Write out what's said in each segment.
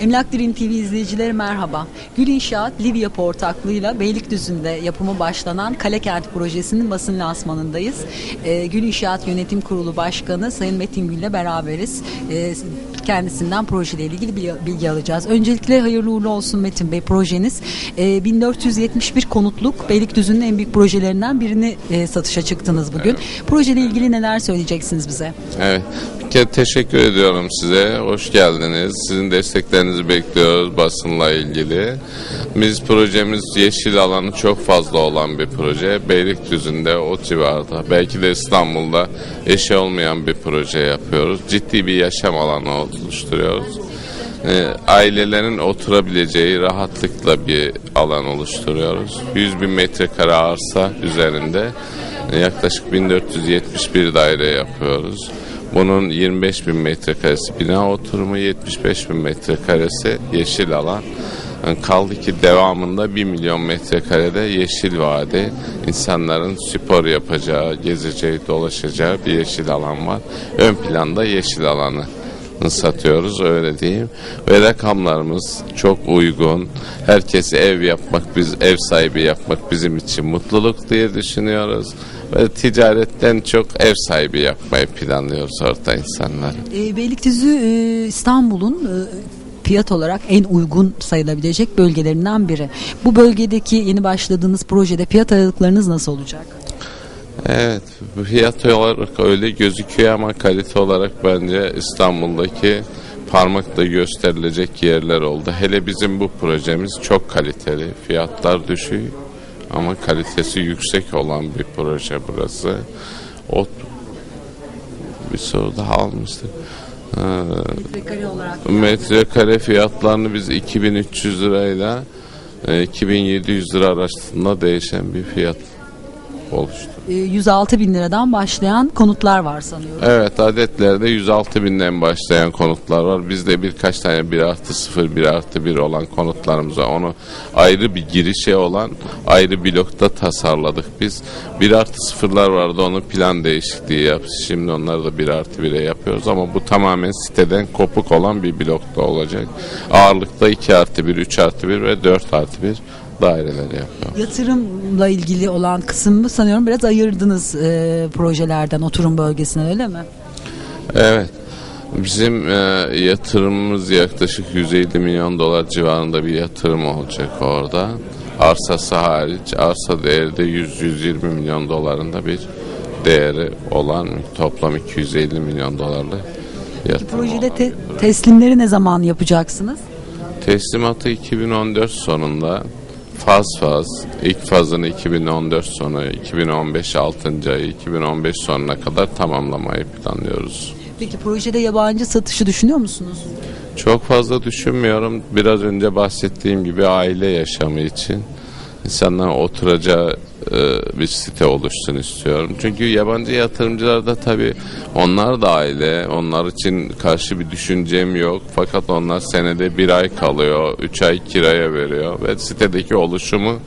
Emlak Dream TV izleyicileri merhaba. Gül İnşaat Livya ortaklığıyla Beylikdüzü'nde yapımı başlanan Kale Kent projesinin basın lansmanındayız. Ee, Gül İnşaat Yönetim Kurulu Başkanı Sayın Metin Gül'le beraberiz. Ee, kendisinden projeyle ilgili bilgi, bilgi alacağız. Öncelikle hayırlı uğurlu olsun Metin Bey projeniz. Ee, 1471 konutluk Beylikdüzü'nün en büyük projelerinden birini e, satışa çıktınız bugün. Projeyle ilgili neler söyleyeceksiniz bize? Evet. Kere teşekkür ediyorum size. Hoş geldiniz. Sizin desteklerinizi bekliyoruz basınla ilgili. Biz projemiz yeşil alanı çok fazla olan bir proje. Beylikdüzü'nde o civarda. Belki de İstanbul'da eşi olmayan bir proje yapıyoruz. Ciddi bir yaşam alanı oluşturuyoruz. Ee, ailelerin oturabileceği rahatlıkla bir alan oluşturuyoruz. 100 bin metrekare arsa üzerinde yaklaşık 1471 daire yapıyoruz. Bunun 25 bin metrekaresi bina oturumu, 75 bin metrekaresi yeşil alan. Kaldı ki devamında 1 milyon metrekarede yeşil vadi, insanların spor yapacağı, gezeceği, dolaşacağı bir yeşil alan var. Ön planda yeşil alanı satıyoruz öyle diyeyim. Ve rakamlarımız çok uygun. Herkesi ev yapmak, biz ev sahibi yapmak bizim için mutluluk diye düşünüyoruz. Ve ticaretten çok ev sahibi yapmayı planlıyoruz orada insanları. E, Beylikdüzü e, İstanbul'un e, fiyat olarak en uygun sayılabilecek bölgelerinden biri. Bu bölgedeki yeni başladığınız projede fiyat aralıklarınız nasıl olacak? Evet, fiyat olarak öyle gözüküyor ama kalite olarak bence İstanbul'daki parmakla gösterilecek yerler oldu. Hele bizim bu projemiz çok kaliteli. Fiyatlar düşük ama kalitesi yüksek olan bir proje burası. O bir soru daha almıştık. Ha, Metrekare olarak metrekare fiyatlarını biz 2300 lirayla e, 2700 lira arasında değişen bir fiyat oluştu. e, 106 bin liradan başlayan konutlar var sanıyorum. Evet adetlerde 106 binden başlayan konutlar var. Bizde birkaç tane 1 artı 0, 1 artı 1 olan konutlarımız var. Onu ayrı bir girişe olan ayrı blokta tasarladık biz. 1 artı 0'lar vardı onu plan değişikliği yaptık. Şimdi onları da 1 artı 1'e yapıyoruz ama bu tamamen siteden kopuk olan bir blokta olacak. Ağırlıkta 2 artı 1, 3 artı 1 ve 4 artı 1 daireler yapıyoruz. Yatırımla ilgili olan kısmı sanıyorum biraz ayırdınız e, projelerden oturum bölgesine öyle mi? Evet. Bizim e, yatırımımız yaklaşık 150 milyon dolar civarında bir yatırım olacak orada. Arsası hariç arsa değeri de 100-120 milyon dolarında bir değeri olan toplam 250 milyon dolarlık yatırım. Projede te- teslimleri ne zaman yapacaksınız? Teslimatı 2014 sonunda faz faz ilk fazını 2014 sonu 2015 6. ayı 2015 sonuna kadar tamamlamayı planlıyoruz. Peki projede yabancı satışı düşünüyor musunuz? Çok fazla düşünmüyorum. Biraz önce bahsettiğim gibi aile yaşamı için insanların oturacağı e, bir site oluşsun istiyorum. Çünkü yabancı yatırımcılar da tabii onlar da aile. Onlar için karşı bir düşüncem yok. Fakat onlar senede bir ay kalıyor. Üç ay kiraya veriyor. Ve sitedeki oluşumu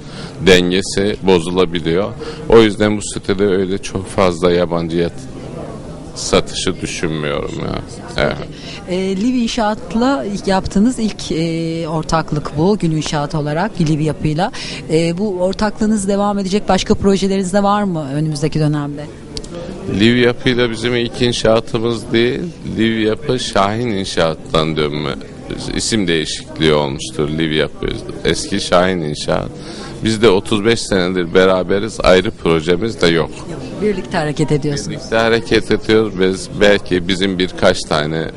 dengesi bozulabiliyor. O yüzden bu sitede öyle çok fazla yabancı yat satışı düşünmüyorum ya. Evet. E, Liv İnşaat'la yaptığınız ilk e, ortaklık bu. Gül İnşaat olarak Liv yapıyla. E, bu ortaklığınız devam edecek başka projeleriniz de var mı önümüzdeki dönemde? Liv yapıyla bizim ilk inşaatımız değil. Liv yapı Şahin İnşaat'tan dönme isim değişikliği olmuştur Liv yapı. Eski Şahin İnşaat. Biz de 35 senedir beraberiz. Ayrı projemiz de yok. Birlikte hareket ediyorsunuz. Birlikte hareket ediyoruz. Biz belki bizim birkaç tane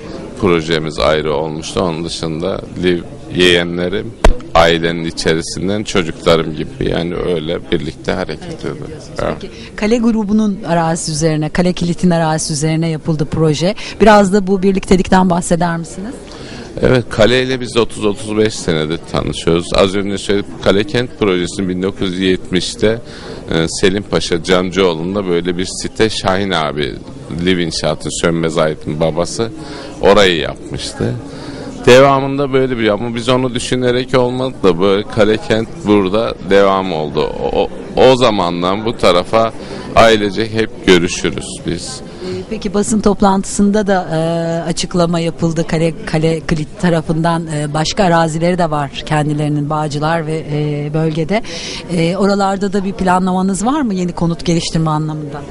projemiz ayrı olmuştu. Onun dışında Liv yeğenlerim ailenin içerisinden çocuklarım gibi yani öyle birlikte hareket ediyoruz. Evet. Kale grubunun arazisi üzerine, Kale Kilit'in arazisi üzerine yapıldı proje. Biraz da bu birliktelikten bahseder misiniz? Evet Kale ile biz 30-35 senedir tanışıyoruz. Az önce söyledim Kale Kent projesini 1970'te e, Selim Paşa Cancıoğlu'nda böyle bir site Şahin abi Liv İnşaatı Sönmez Aydın babası orayı yapmıştı. Devamında böyle bir ama biz onu düşünerek olmadı da böyle Kalekent burada devam oldu. O, o zamandan bu tarafa ailecek hep görüşürüz biz. Ee, Peki basın toplantısında da e, açıklama yapıldı Kale Kale Klit tarafından e, başka arazileri de var kendilerinin Bağcılar ve e, bölgede. E, oralarda da bir planlamanız var mı yeni konut geliştirme anlamında?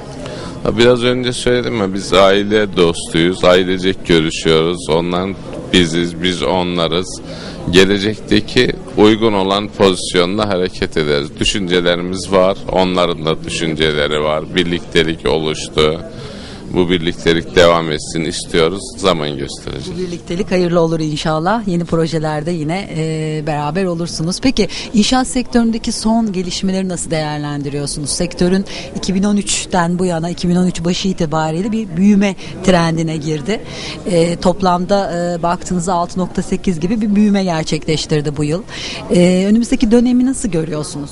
Biraz önce söyledim ya biz aile dostuyuz, ailecek görüşüyoruz. Onlar biziz, biz onlarız. Gelecekteki uygun olan pozisyonda hareket ederiz. Düşüncelerimiz var, onların da düşünceleri var. Birliktelik oluştu. Bu birliktelik devam etsin istiyoruz. Zaman gösterecek. Bu birliktelik hayırlı olur inşallah. Yeni projelerde yine e, beraber olursunuz. Peki inşaat sektöründeki son gelişmeleri nasıl değerlendiriyorsunuz? Sektörün 2013'ten bu yana 2013 başı itibariyle bir büyüme trendine girdi. E, toplamda e, baktığınızda 6.8 gibi bir büyüme gerçekleştirdi bu yıl. E, önümüzdeki dönemi nasıl görüyorsunuz?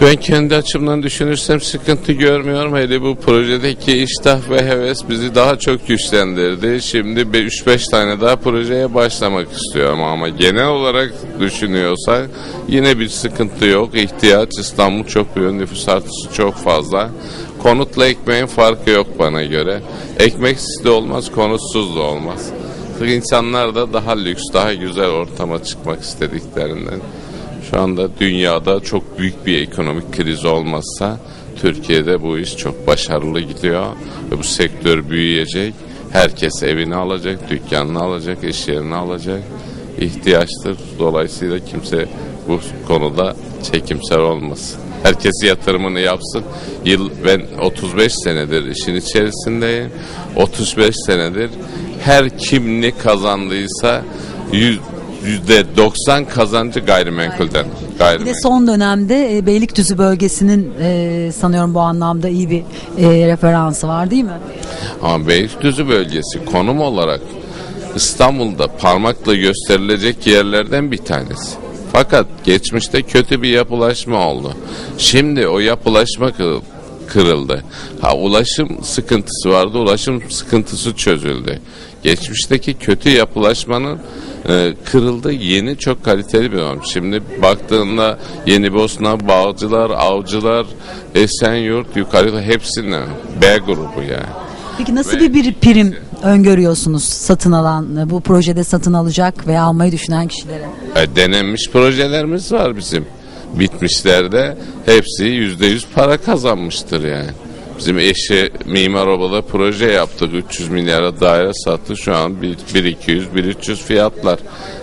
Ben kendi açımdan düşünürsem sıkıntı görmüyorum. Hele bu projedeki iştah ve heves bizi daha çok güçlendirdi. Şimdi 3-5 tane daha projeye başlamak istiyorum ama genel olarak düşünüyorsak yine bir sıkıntı yok. İhtiyaç İstanbul çok büyük, nüfus artışı çok fazla. Konutla ekmeğin farkı yok bana göre. Ekmeksiz de olmaz, konutsuz da olmaz. İnsanlar da daha lüks, daha güzel ortama çıkmak istediklerinden. Şu anda dünyada çok büyük bir ekonomik kriz olmazsa Türkiye'de bu iş çok başarılı gidiyor bu sektör büyüyecek. Herkes evini alacak, dükkanını alacak, iş yerini alacak. İhtiyaçtır. Dolayısıyla kimse bu konuda çekimser olmasın. Herkes yatırımını yapsın. Yıl ben 35 senedir işin içerisindeyim. 35 senedir her kim ne kazandıysa yüz- %90 kazancı gayrimenkulden. Bir de Gayrimenkul. son dönemde e, Beylikdüzü bölgesinin e, sanıyorum bu anlamda iyi bir e, referansı var değil mi? Ama Beylikdüzü bölgesi konum olarak İstanbul'da parmakla gösterilecek yerlerden bir tanesi. Fakat geçmişte kötü bir yapılaşma oldu. Şimdi o yapılaşma kırıl- kırıldı. Ha ulaşım sıkıntısı vardı. Ulaşım sıkıntısı çözüldü. Geçmişteki kötü yapılaşmanın e, kırıldı. Yeni çok kaliteli bir olmuş. Şimdi baktığında Yeni Bosna, Bağcılar, Avcılar, Esenyurt, yukarıda hepsine B grubu yani. Peki nasıl Ve- bir, bir prim öngörüyorsunuz satın alan, bu projede satın alacak veya almayı düşünen kişilere? E, denenmiş projelerimiz var bizim. Bitmişlerde hepsi yüzde yüz para kazanmıştır yani. Bizim eşi Mimar Oba'da proje yaptık. 300 milyara daire sattı. Şu an 1-200, 1-300 fiyatlar.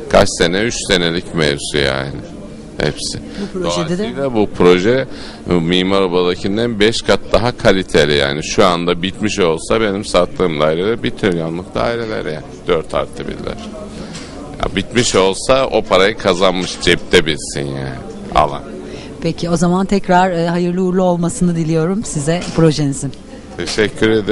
Kaç sene? 3 senelik mevzu yani. Hepsi. Bu projede de- Dolayısıyla bu proje Mimar Oba'dakinden 5 kat daha kaliteli yani. Şu anda bitmiş olsa benim sattığım daireler 1 trilyonluk daireler yani. 4 artı 1'ler. Ya bitmiş olsa o parayı kazanmış cepte bilsin yani alan. Peki o zaman tekrar e, hayırlı uğurlu olmasını diliyorum size projenizin. Teşekkür ediyorum.